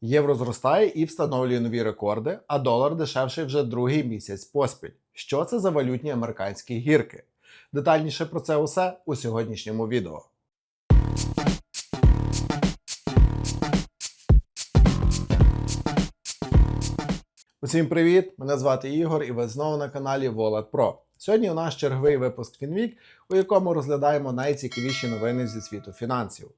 Євро зростає і встановлює нові рекорди, а долар дешевший вже другий місяць поспіль. Що це за валютні американські гірки? Детальніше про це усе у сьогоднішньому відео. Усім привіт! Мене звати Ігор, і ви знову на каналі Wallet Pro. Сьогодні у нас черговий випуск Фінвік, у якому розглядаємо найцікавіші новини зі світу фінансів.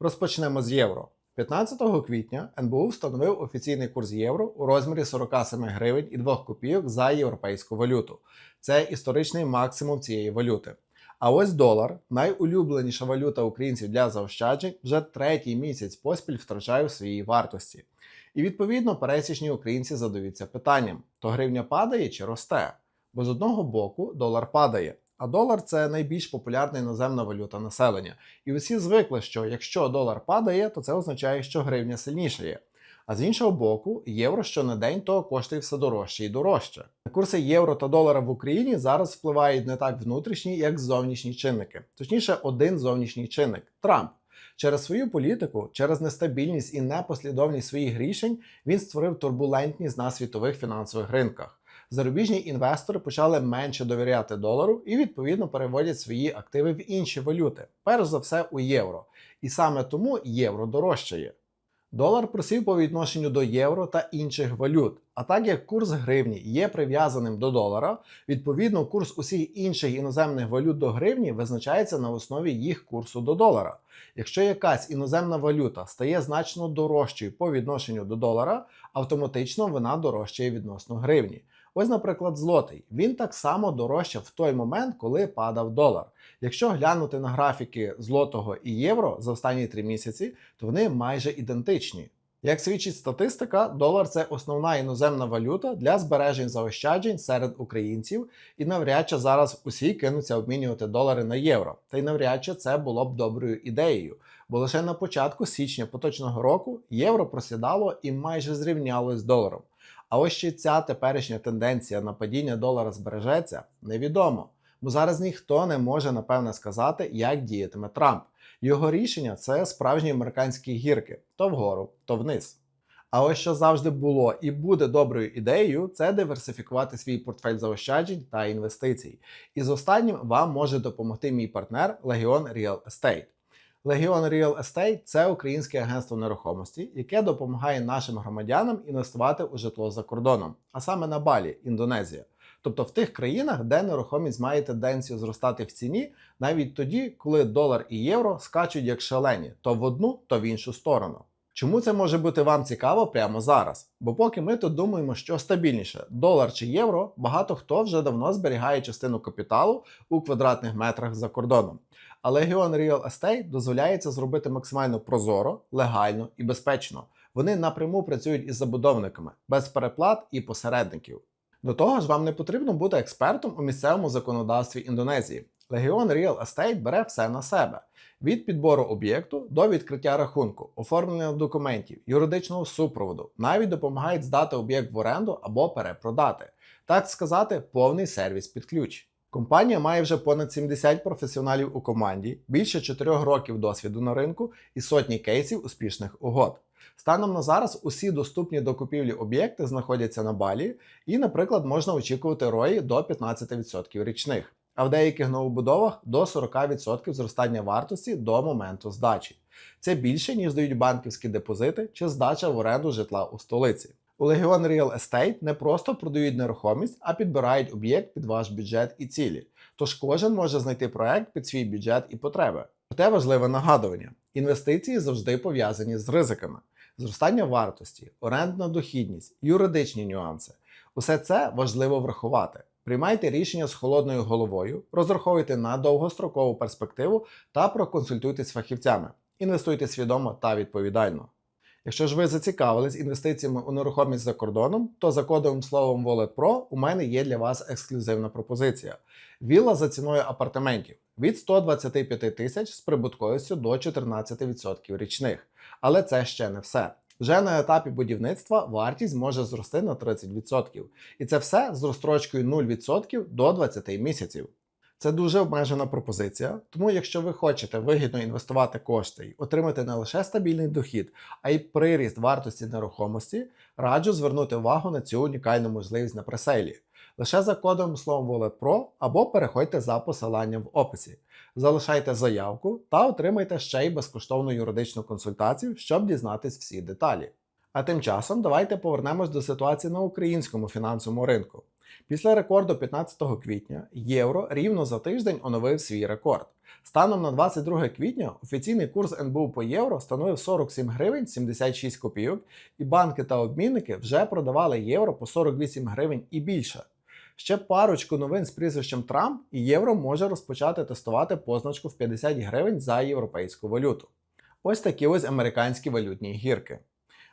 Розпочнемо з євро. 15 квітня НБУ встановив офіційний курс євро у розмірі 47 гривень і 2 копійок за європейську валюту. Це історичний максимум цієї валюти. А ось долар, найулюбленіша валюта українців для заощаджень, вже третій місяць поспіль втрачає в своїй вартості. І відповідно пересічні українці задаються питанням: то гривня падає чи росте? Бо з одного боку долар падає, а долар це найбільш популярна іноземна валюта населення. І усі звикли, що якщо долар падає, то це означає, що гривня сильнішає. А з іншого боку, євро що на день то коштує все дорожче і дорожче. На курси євро та долара в Україні зараз впливають не так внутрішні, як зовнішні чинники. Точніше, один зовнішній чинник Трамп. Через свою політику, через нестабільність і непослідовність своїх рішень він створив турбулентність на світових фінансових ринках. Зарубіжні інвестори почали менше довіряти долару і відповідно переводять свої активи в інші валюти, перш за все у євро. І саме тому євро дорожчає. Долар просів по відношенню до євро та інших валют. А так як курс гривні є прив'язаним до долара, відповідно курс усіх інших іноземних валют до гривні визначається на основі їх курсу до долара. Якщо якась іноземна валюта стає значно дорожчою по відношенню до долара, автоматично вона дорожчає відносно гривні. Ось, наприклад, злотий. Він так само дорожчав в той момент, коли падав долар. Якщо глянути на графіки злотого і євро за останні три місяці, то вони майже ідентичні. Як свідчить статистика, долар це основна іноземна валюта для збережень заощаджень серед українців, і навряд чи зараз усі кинуться обмінювати долари на євро. Та й навряд чи це було б доброю ідеєю. Бо лише на початку січня поточного року євро просідало і майже зрівнялось з доларом. А ось чи ця теперішня тенденція на падіння долара збережеться, невідомо. Бо зараз ніхто не може напевне сказати, як діятиме Трамп. Його рішення це справжні американські гірки то вгору, то вниз. А ось що завжди було і буде доброю ідеєю, це диверсифікувати свій портфель заощаджень та інвестицій. І з останнім вам може допомогти мій партнер Legion Real Estate. Legion Real Estate – це українське агентство нерухомості, яке допомагає нашим громадянам інвестувати у житло за кордоном, а саме на Балі, Індонезія. Тобто в тих країнах, де нерухомість має тенденцію зростати в ціні, навіть тоді, коли долар і євро скачуть як шалені, то в одну, то в іншу сторону. Чому це може бути вам цікаво прямо зараз? Бо поки ми тут думаємо, що стабільніше долар чи євро, багато хто вже давно зберігає частину капіталу у квадратних метрах за кордоном. А Legion Real Estate дозволяє це зробити максимально прозоро, легально і безпечно. Вони напряму працюють із забудовниками без переплат і посередників. До того ж, вам не потрібно бути експертом у місцевому законодавстві Індонезії. Legion Real Estate бере все на себе: від підбору об'єкту до відкриття рахунку, оформлення документів, юридичного супроводу, навіть допомагають здати об'єкт в оренду або перепродати. Так сказати, повний сервіс під ключ. Компанія має вже понад 70 професіоналів у команді, більше 4 років досвіду на ринку і сотні кейсів успішних угод. Станом на зараз усі доступні до купівлі об'єкти знаходяться на балі, і, наприклад, можна очікувати рої до 15% річних, а в деяких новобудовах до 40% зростання вартості до моменту здачі. Це більше, ніж дають банківські депозити чи здача в оренду житла у столиці. У Legion Real Estate не просто продають нерухомість, а підбирають об'єкт під ваш бюджет і цілі. Тож кожен може знайти проект під свій бюджет і потреби. Проте важливе нагадування: інвестиції завжди пов'язані з ризиками, зростання вартості, орендна дохідність, юридичні нюанси. Усе це важливо врахувати. Приймайте рішення з холодною головою, розраховуйте на довгострокову перспективу та проконсультуйтесь з фахівцями. Інвестуйте свідомо та відповідально. Якщо ж ви зацікавились інвестиціями у нерухомість за кордоном, то за кодовим словом Wallet Pro у мене є для вас ексклюзивна пропозиція. Вілла за ціною апартаментів від 125 тисяч з прибутковістю до 14% річних. Але це ще не все. Вже на етапі будівництва вартість може зрости на 30%. І це все з розстрочкою 0% до 20 місяців. Це дуже обмежена пропозиція, тому якщо ви хочете вигідно інвестувати кошти і отримати не лише стабільний дохід, а й приріст вартості нерухомості, раджу звернути увагу на цю унікальну можливість на пресейлі. Лише за кодом словом WalletPro або переходьте за посиланням в описі. Залишайте заявку та отримайте ще й безкоштовну юридичну консультацію, щоб дізнатись всі деталі. А тим часом давайте повернемось до ситуації на українському фінансовому ринку. Після рекорду 15 квітня євро рівно за тиждень оновив свій рекорд. Станом на 22 квітня офіційний курс НБУ по євро становив 47 гривень 76 копійок, і банки та обмінники вже продавали євро по 48 гривень і більше. Ще парочку новин з прізвищем Трамп і євро може розпочати тестувати позначку в 50 гривень за європейську валюту. Ось такі ось американські валютні гірки.